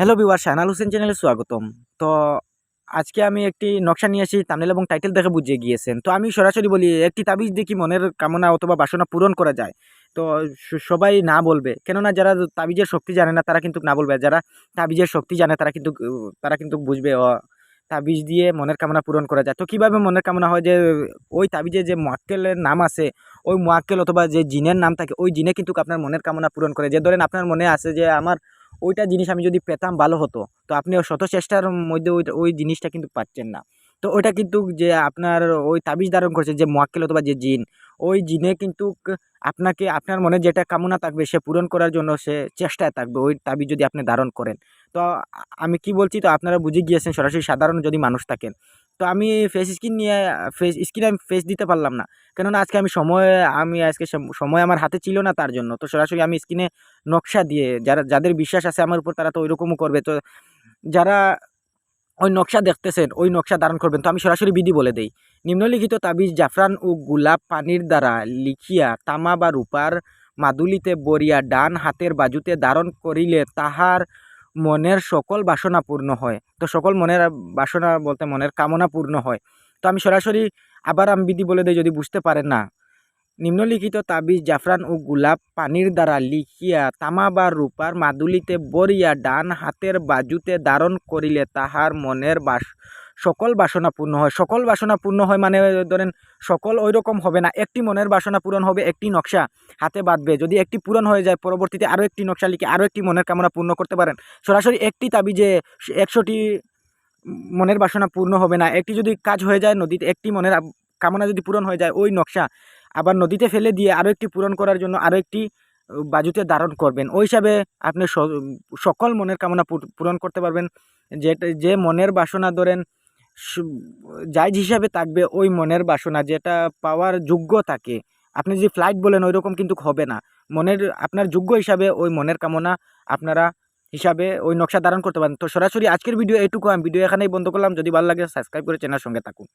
Hello beware শাহনাল Hossain চ্যানেলে স্বাগতম। তো আজকে আমি একটি নকশা নিয়ে আসি তামিল এবং টাইটেল দেখে বুঝিয়ে গিয়েছেন। তো আমি সরাসরি বলি, একটি তাবিজ দেখি মনের কামনা অথবা বাসনা পূরণ করা যায়। তো সবাই না বলবে, কেননা যারা তাবিজের শক্তি জানে না, তারা কিন্তু না বলবে। যারা তাবিজের শক্তি জানে, তারা কিন্তু তারা কিন্তু বুঝবে ও তাবিজ দিয়ে মনের কামনা পূরণ করা যায়। তো কীভাবে মনের কামনা হয় যে, ওই তাবিজে যে মোয়াক্কেলের নাম আছে, ওই মোয়াক্কেল অথবা যে জিনের নাম থাকে, ওই জিনে কিন্তু আপনার মনের কামনা পূরণ করে। যে ধরেন আপনার মনে আছে যে, আমার ওইটা জিনিস আমি যদি পেতাম ভালো হতো। তো আপনি শত চেষ্টার মধ্যে ওই ওই জিনিসটা কিন্তু পাচ্ছেন না। তো ওইটা কিন্তু যে আপনার ওই তাবিজ ধারণ করছে যে মোয়াক্কেল অথবা যে জিন, ওই জিনে কিন্তু আপনাকে, আপনার মনে যেটা কামনা থাকবে সে পূরণ করার জন্য সে চেষ্টায় থাকবে ওই তাবিজ যদি আপনি ধারণ করেন। তো আমি কি বলছি, তো আপনারা বুঝে গিয়েছেন সরাসরি সাধারণ যদি মানুষ থাকেন। তো আমি ফেস স্ক্রিন নিয়ে ফেস স্ক্রিনে আমি ফেস দিতে পারলাম না। কেননা আজকে আমি সময়, আমি আজকে সম- সময় আমার হাতে ছিল না তার জন্য। তো সরাসরি আমি স্ক্রিনে নকশা দিয়ে, যারা, যাদের বিশ্বাস আছে আমার উপর তারা তো ওইরকমও করবে। তো যারা ওই নকশা দেখতেছেন, ওই নকশা ধারণ করবেন। তো আমি সরাসরি বিধি বলে দেই। নিম্নলিখিত তাবিজ জাফরান ও গোলাপ পানির দ্বারা লিখিয়া তামা বা রূপার মাদুলিতে বরিয়া ডান হাতের বাজুতে ধারণ করিলে তাহার মনের সকল বাসনা পূর্ণ হয়। তো সকল মনের বাসনা বলতে মনের কামনা পূর্ণ হয়। তো আমি সরাসরি আবার আমি বিধি বলে দিই, যদি বুঝতে পারেন না। নিম্নলিখিত তাবিজ জাফরান ও গোলাপ পানির দ্বারা লিখিয়া তামা বা রূপার মাদুলিতে বরিয়া ডান হাতের বাজুতে ধারণ করিলে তাহার মনের বাস সকল বাসনা পূর্ণ হয়। সকল বাসনা পূর্ণ হয় মানে ধরেন, সকল ওই রকম হবে না। একটি মনের বাসনা পূরণ হবে, একটি নকশা হাতে বাঁধবে। যদি একটি পূরণ হয়ে যায়, পরবর্তীতে আরও একটি নকশা লিখে আরও একটি মনের কামনা পূর্ণ করতে পারেন। সরাসরি একটি তাবিজে একশোটি মনের বাসনা পূর্ণ হবে না, একটি যদি কাজ হয়ে যায়, নদীতে একটি মনের কামনা যদি পূরণ হয়ে যায়, ওই নকশা আবার নদীতে ফেলে দিয়ে আরও একটি পূরণ করার জন্য আরও একটি বাজুতে ধারণ করবেন। ওই হিসাবে আপনি সকল মনের কামনা পূরণ করতে পারবেন। যে যে মনের বাসনা, ধরেন জায়জ হিসাবে থাকবে ওই মনের বাসনা যেটা পাওয়ার যোগ্য থাকে। আপনি যদি ফ্লাইট বলেন ওই রকম কিন্তু হবে না। মনের, আপনার যোগ্য হিসাবে ওই মনের কামনা আপনারা হিসাবে ওই নকশা ধারণ করতে পারেন। তো সরাসরি আজকের ভিডিও এইটুকু আমি ভিডিও এখানেই বন্ধ করলাম। যদি ভালো লাগে সাবস্ক্রাইব করে চ্যানেলের সঙ্গে থাকুন।